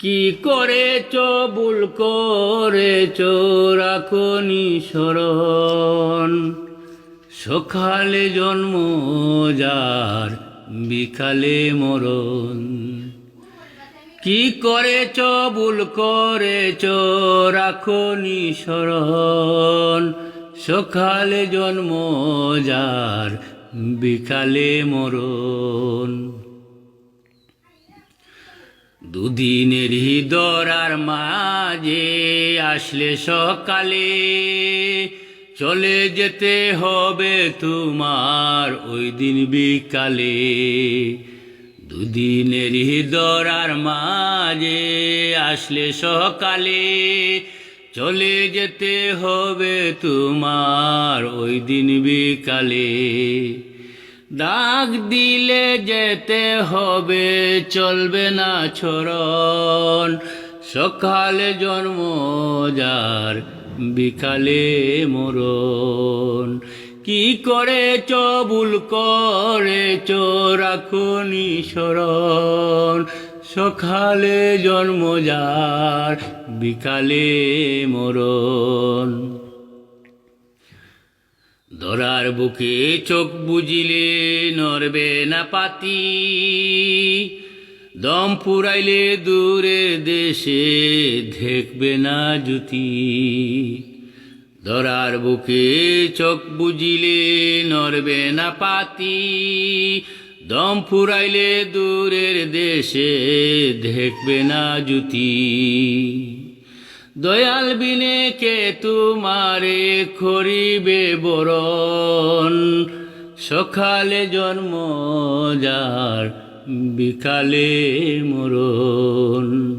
কি করেছ, ভুল করেছ রাখনি স্মরণ। সকালে জন্ম, যার বিকালে মরণ। কি করেছ, ভুল করেছ রাখনি স্মরণ। সকালে জন্ম, যার বিকালে মরণ। দুদিনের হৃদরার মাঝে আসলে সকালে চলে যেতে হবে তোমার ওই দিন বিকালে। দুদিনের হৃদরার মাঝে আসলে সকালে চলে যেতে হবে তোমার ওই দিন বিকালে। ডাক দিলে যেতে হবে, চলবে না ছরণ। সকালে জন্ম, যার বিকালে মরণ। কি করে চবুল করে রাখুনি স্মরণ? সকালে জন্ম, যার বিকালে মরণ। দরার বুকে চোখ বুঝিলে নরবে না পাতি। দম পুরাইলে দূরে দেশে দেখবে না জুতি দরার বুকে চোখ বুঝিলে নরবে না পাতি। দম ফুরাইলে দূরের দেশে দেখবে না জুতি দয়াল বিনে কে তোমারে করিবে বরণ? সকালে জন্ম, যার বিকালে মরণ।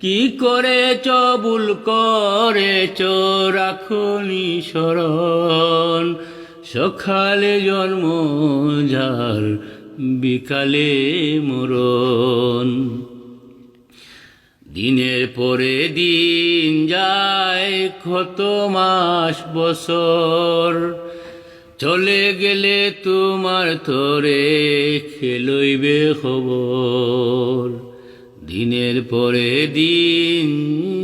কি করে চবুল করে রাখনি স্মরণ। সকালে জন্ম, যার বিকালে মরণ। দিনের পরে দিন যায় কত মাস বছর। চলে গেলে তোমার তোরে খেলইবে খবর? দিনের পরে দিন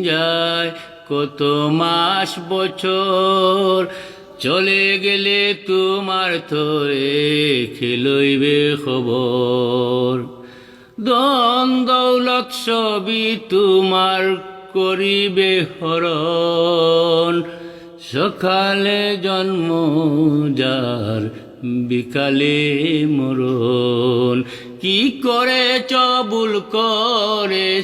যায় কত মাস বছর। চলে গেলে তোমার তোরে খেলইবে খবর? দন দৌলত সবই তোমার করিবে হরণ। সকালে জন্ম, যার বিকালে মরণ। কি করে চবুল করে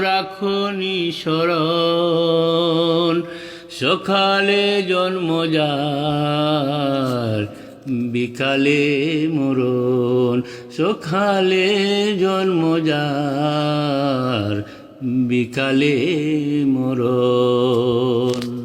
রাখনি স্মরণ সকালে জন্ম, যার বিকালে মরণ সকালে জন্ম যার বিকালে মরণ।